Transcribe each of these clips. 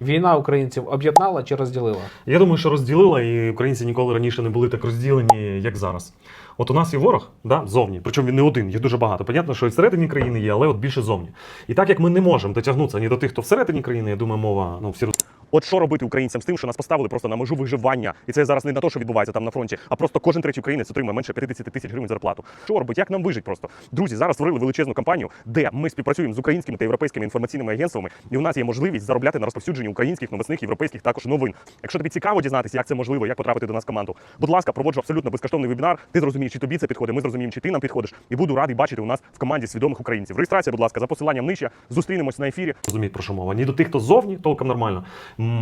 Війна українців об'єднала чи розділила? Я думаю, що розділила, і українці ніколи раніше не були так розділені, як зараз. От у нас є ворог, да, зовні, причому він не один, їх дуже багато. Понятно, що і всередині країни є, але от більше зовні. І так як ми не можемо дотягнутися ні до тих, хто всередині країни, я думаю, мова, ну всі От що робити українцям з тим, що нас поставили просто на межу виживання, і це зараз не на те, що відбувається там на фронті, а просто кожен третій українець отримує менше 50 тисяч гривень зарплату. Що робити? Як нам вижити просто? Друзі, зараз створили величезну кампанію, де ми співпрацюємо з українськими та європейськими інформаційними агентствами, і у нас є можливість заробляти на розповсюдженні українських новосних європейських також новин. Якщо тобі цікаво дізнатися, як це можливо, як потрапити до нас в команду, будь ласка, проводжу абсолютно безкоштовний вебінар. Ти зрозумієш, чи тобі це підходить. Ми зрозуміємо, чи ти нам підходиш, і буду радий бачити у нас в команді свідомих українців. Реєстрація, будь ласка, за посиланням нижче. Зустрінемось на ефірі. розуміють, про що мова. Ні до тих, хто ззовні, толком нормально.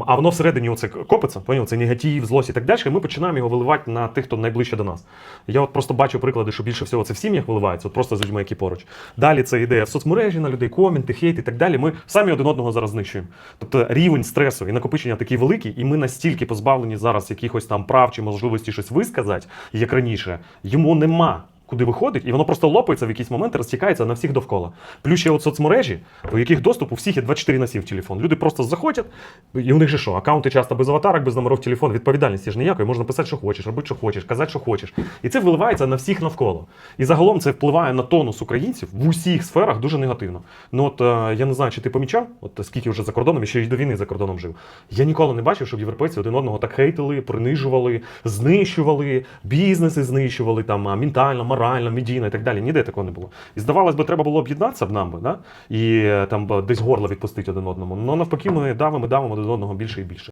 А воно всередині оце копиться, поняв, це негатив, злость і так далі. І ми починаємо його виливати на тих, хто найближче до нас. Я от просто бачу приклади, що більше всього це в сім'ях виливається, от просто з людьми, які поруч. Далі це ідея в соцмережі на людей, коменти, хейт і так далі. Ми самі один одного зараз знищуємо. Тобто рівень стресу і накопичення такий великий, і ми настільки позбавлені зараз якихось там прав чи можливості щось висказати, як раніше, йому нема куди виходить, і воно просто лопається в якийсь момент розтікається на всіх довкола. Плюс ще от соцмережі, у яких доступ у всіх є 24 на 7 в телефон. Люди просто заходять, і у них же що? Аккаунти часто без аватарок, без номерів телефону, відповідальності ж ніякої, можна писати, що хочеш, робити, що хочеш, казати, що хочеш. І це виливається на всіх навколо. І загалом це впливає на тонус українців в усіх сферах дуже негативно. Ну от е, я не знаю, чи ти помічав, от скільки вже за кордоном, і ще й до війни за кордоном жив. Я ніколи не бачив, щоб європейці один одного так хейтили, принижували, знищували, бізнеси знищували там ментально, морально, медійно і так далі. Ніде такого не було. І здавалось би, треба було об'єднатися б нам би, да? і е, там десь горло відпустити один одному. Ну навпаки, ми давимо, давимо один одного більше і більше.